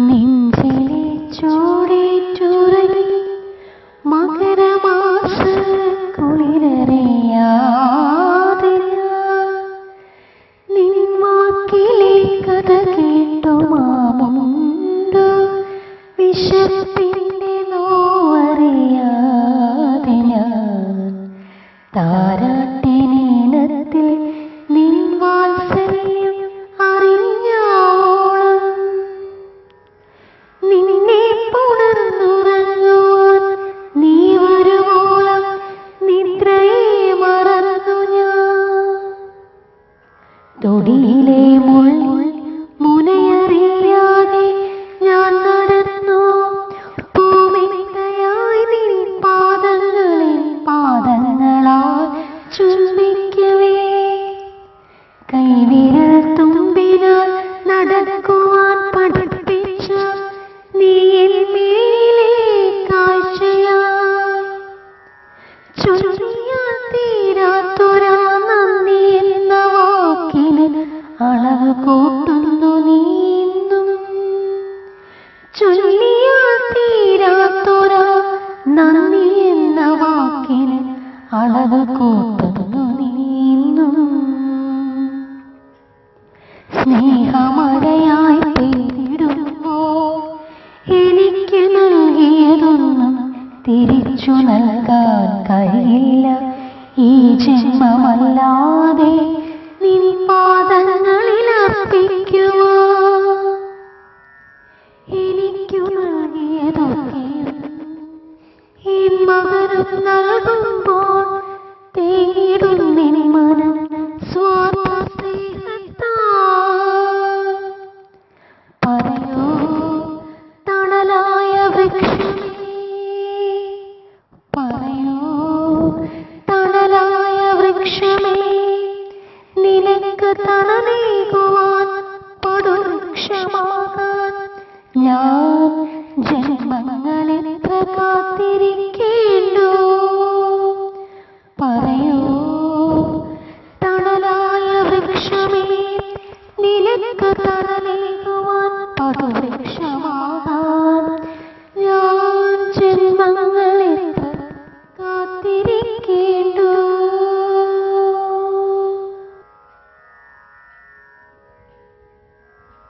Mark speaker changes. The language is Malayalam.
Speaker 1: நின் തൊടിയിലെ മുൾ മുനയറിയാതെ ഞാൻ നടന്നു. പൂമിത്തയായി പാദങ്ങളിൽ പാദങ്ങളാൽ ചുംബിക്കവേ. കൈവിരൽ തുമ്പിനാൽ നടക്കുവാൻ പഠിപ്പിച്ച നീ മേലെ കാഴ്ചയായി. ചൊല്ലിയാൽ തീരാത്തൊരാ അളവ് കൂട്ടുന്നു നീന്നും ചൊല്ലിയാൽ തീരാത്തൊരാ നന്ദി എന്ന വാക്കിന് അളവ് കൂട്ടുന്നു നീന്നും സ്നേഹമഴയായി തേടുമ്പോ എനിക്ക് നൽകിയതൊന്നും തിരിച്ചു നൽകാൻ കഴിയില്ല. ഈ ജന്മമല്ലാതെ ഈ മകനും നൽകുമ്പോൾ തേടുന്നിനി పశువృక్షమా